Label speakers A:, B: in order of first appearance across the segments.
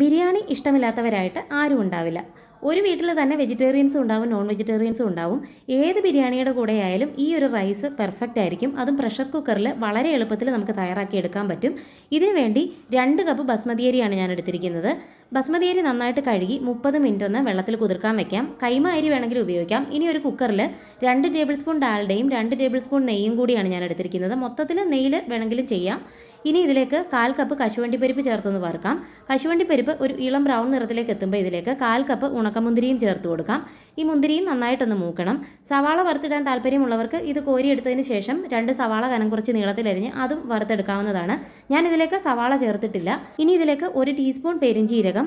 A: ബിരിയാണി ഇഷ്ടമില്ലാത്തവരായിട്ട് ആരും ഉണ്ടാവില്ല. ഒരു വീട്ടിൽ തന്നെ വെജിറ്റേറിയൻസും ഉണ്ടാവും നോൺ വെജിറ്റേറിയൻസും ഉണ്ടാവും. ഏത് ബിരിയാണിയുടെ കൂടെ ആയാലും ഈ ഒരു റൈസ് പെർഫെക്റ്റ് ആയിരിക്കും. അതും പ്രഷർ കുക്കറിൽ വളരെ എളുപ്പത്തിൽ നമുക്ക് തയ്യാറാക്കി എടുക്കാൻ പറ്റും. ഇതിനു വേണ്ടി രണ്ട് കപ്പ് ബസ്മതി അരിയാണ് ഞാൻ എടുത്തിരിക്കുന്നത്. ബസ്മതി അരി നന്നായിട്ട് കഴുകി മുപ്പത് മിനിറ്റ് ഒന്ന് വെള്ളത്തിൽ കുതിർക്കാൻ വെക്കാം. കൈമ അരി വേണമെങ്കിൽ ഉപയോഗിക്കാം. ഇനി ഒരു കുക്കറിൽ രണ്ട് ടേബിൾ സ്പൂൺ ഡാൽഡയും രണ്ട് ടേബിൾ സ്പൂൺ നെയ്യും കൂടിയാണ് ഞാൻ എടുത്തിരിക്കുന്നത്. മൊത്തത്തിൽ നെയ്യിൽ വേണമെങ്കിലും ചെയ്യാം. ഇനി ഇതിലേക്ക് കാൽ കപ്പ് കശുവണ്ടി പരിപ്പ് ചേർത്തൊന്ന് വറുക്കാം. കശുവണ്ടി പരിപ്പ് ഒരു ഇളം ബ്രൗൺ നിറത്തിലേക്ക് എത്തുമ്പോൾ ഇതിലേക്ക് കാൽ കപ്പ് ഉണക്കമുന്തിരിയും ചേർത്ത് കൊടുക്കാം. ഈ മുന്തിരിയും നന്നായിട്ടൊന്ന് മൂക്കണം. സവാള വറുത്തിടാൻ താല്പര്യമുള്ളവർക്ക് ഇത് കോരിയെടുത്തതിന് ശേഷം രണ്ട് സവാള കനം കുറച്ച് നീളത്തിലരിഞ്ഞ് അതും വറുത്തെടുക്കാവുന്നതാണ്. ഞാൻ ഇതിലേക്ക് സവാള ചേർത്തിട്ടില്ല. ഇനി ഇതിലേക്ക് ഒരു ടീസ്പൂൺ പെരിഞ്ചീരകം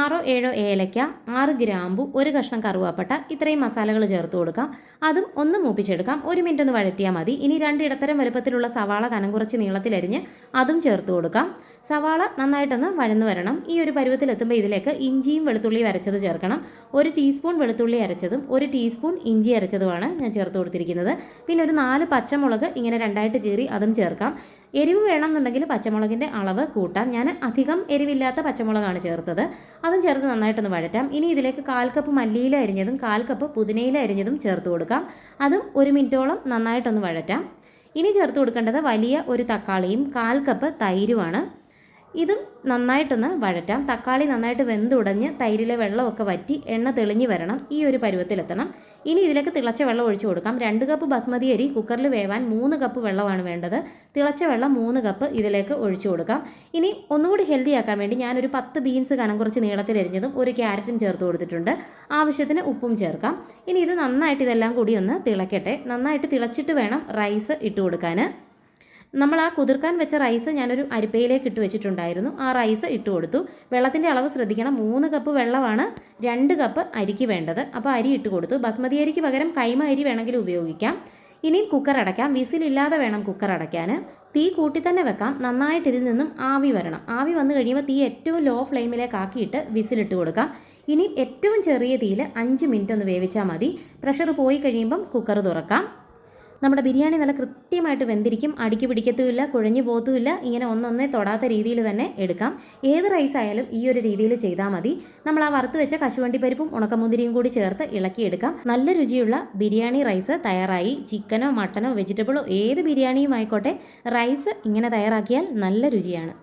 A: ആറോ ഏഴോ ഏലയ്ക്ക ആറ് ഗ്രാമ്പു ഒരു കഷ്ണം കറുവാപ്പട്ട ഇത്രയും മസാലകൾ ചേർത്ത് കൊടുക്കാം. അതും ഒന്ന് മൂപ്പിച്ചെടുക്കാം. ഒരു മിനിറ്റ് ഒന്ന് വഴറ്റിയാൽ മതി. ഇനി രണ്ട് ഇടത്തരം വലുപ്പത്തിലുള്ള സവാള കനം കുറച്ച് നീളത്തിലരിഞ്ഞ് അതും ചേർത്ത് കൊടുക്കാം. സവാള നന്നായിട്ടൊന്ന് വഴന്നു വരണം. ഈ ഒരു പരുവത്തിലെത്തുമ്പോൾ ഇതിലേക്ക് ഇഞ്ചിയും വെളുത്തുള്ളിയും അരച്ചത് ചേർക്കണം. ഒരു ടീസ്പൂൺ വെളുത്തുള്ളി അരച്ചതും ഒരു ടീസ്പൂൺ ഇഞ്ചി അരച്ചതുമാണ് ഞാൻ ചേർത്ത് കൊടുത്തിരിക്കുന്നത്. പിന്നെ ഒരു നാല് പച്ചമുളക് ഇങ്ങനെ രണ്ടായിട്ട് കീറി അതും ചേർക്കാം. എരിവ് വേണമെന്നുണ്ടെങ്കിൽ പച്ചമുളകിന്റെ അളവ് കൂട്ടാം. ഞാൻ അധികം എരിവില്ലാത്ത പച്ചമുളകാണ് ചേർത്തത്. അതും ചേർത്ത് നന്നായിട്ടൊന്ന് വഴറ്റാം. ഇനി ഇതിലേക്ക് കാൽ കപ്പ് മല്ലിയില അരിഞ്ഞതും കാൽ കപ്പ് പുതിനയില അരിഞ്ഞതും ചേർത്ത് കൊടുക്കാം. അതും ഒരു മിനിറ്റോളം നന്നായിട്ടൊന്ന് വഴറ്റാം. ഇനി ചേർത്ത് കൊടുക്കേണ്ടത് വലിയ ഒരു തക്കാളിയും കാൽ കപ്പ് തൈരുമാണ് ഇതും നന്നായിട്ടൊന്ന് വഴറ്റാം. തക്കാളി നന്നായിട്ട് വെന്തുടഞ്ഞ് തൈരിലെ വെള്ളമൊക്കെ വറ്റി എണ്ണ തെളിഞ്ഞു വരണം. ഈ ഒരു പരുവത്തിലെത്തണം. ഇനി ഇതിലേക്ക് തിളച്ച വെള്ളം ഒഴിച്ചു കൊടുക്കാം. രണ്ട് കപ്പ് ബസ്മതി അരി കുക്കറിൽ വേവാൻ മൂന്ന് കപ്പ് വെള്ളമാണ് വേണ്ടത്. തിളച്ച വെള്ളം മൂന്ന് കപ്പ് ഇതിലേക്ക് ഒഴിച്ചു കൊടുക്കാം. ഇനി ഒന്നുകൂടി ഹെൽത്തി ആക്കാൻ വേണ്ടി ഞാനൊരു പത്ത് ബീൻസ് കനം കുറച്ച് നീളത്തിലരിഞ്ഞതും ഒരു ക്യാരറ്റും ചേർത്ത് കൊടുത്തിട്ടുണ്ട്. ആവശ്യത്തിന് ഉപ്പും ചേർക്കാം. ഇനി ഇത് നന്നായിട്ട് ഇതെല്ലാം കൂടി ഒന്ന് തിളക്കട്ടെ. നന്നായിട്ട് തിളച്ചിട്ട് വേണം റൈസ് ഇട്ട് കൊടുക്കാൻ നമ്മൾ ആ കുതിർക്കാൻ വെച്ച റൈസ് ഞാനൊരു അരിപ്പയിലേക്ക് ഇട്ട് വെച്ചിട്ടുണ്ടായിരുന്നു. ആ റൈസ് ഇട്ട് കൊടുത്തു. വെള്ളത്തിന്റെ അളവ് ശ്രദ്ധിക്കണം. മൂന്ന് കപ്പ് വെള്ളമാണ് രണ്ട് കപ്പ് അരിക്ക് വേണ്ടത്. അപ്പോൾ അരി ഇട്ട് കൊടുത്തു. ബസ്മതി അരിക്ക് പകരം കൈമ അരി വേണമെങ്കിൽ ഉപയോഗിക്കാം. ഇനി കുക്കർ അടയ്ക്കാം. വിസിലില്ലാതെ വേണം കുക്കർ അടയ്ക്കാൻ. തീ കൂട്ടി തന്നെ വെക്കാം. നന്നായിട്ട് ഇതിൽ നിന്നും ആവി വരണം. ആവി വന്നു കഴിയുമ്പോൾ തീ ഏറ്റവും ലോ ഫ്ലെയിമിലേക്ക് ആക്കിയിട്ട് വിസിലിട്ട് കൊടുക്കാം. ഇനി ഏറ്റവും ചെറിയ തീയിൽ അഞ്ച് മിനിറ്റ് ഒന്ന് വേവിച്ചാൽ മതി. പ്രഷർ പോയി കഴിയുമ്പം കുക്കർ തുറക്കാം. നമ്മുടെ ബിരിയാണി നല്ല കൃത്യമായിട്ട് വെന്തിരിക്കും. അടിക്ക് പിടിക്കത്തുമില്ല കുഴഞ്ഞു പോകത്തുമില്ല ഇങ്ങനെ ഒന്നൊന്നേ തൊടാത്ത രീതിയിൽ തന്നെ എടുക്കാം. ഏത് റൈസ് ആയാലും ഈ ഒരു രീതിയിൽ ചെയ്താൽ മതി. നമ്മൾ ആ വറുത്ത് വെച്ച കശുവണ്ടി പരിപ്പും ഉണക്കമുന്തിരിയും കൂടി ചേർത്ത് ഇളക്കിയെടുക്കാം നല്ല രുചിയുള്ള ബിരിയാണി റൈസ് തയ്യാറായി. ചിക്കനോ മട്ടനോ വെജിറ്റബിളോ ഏത് ബിരിയാണിയും ആയിക്കോട്ടെ റൈസ് ഇങ്ങനെ തയ്യാറാക്കിയാൽ നല്ല രുചിയാണ്.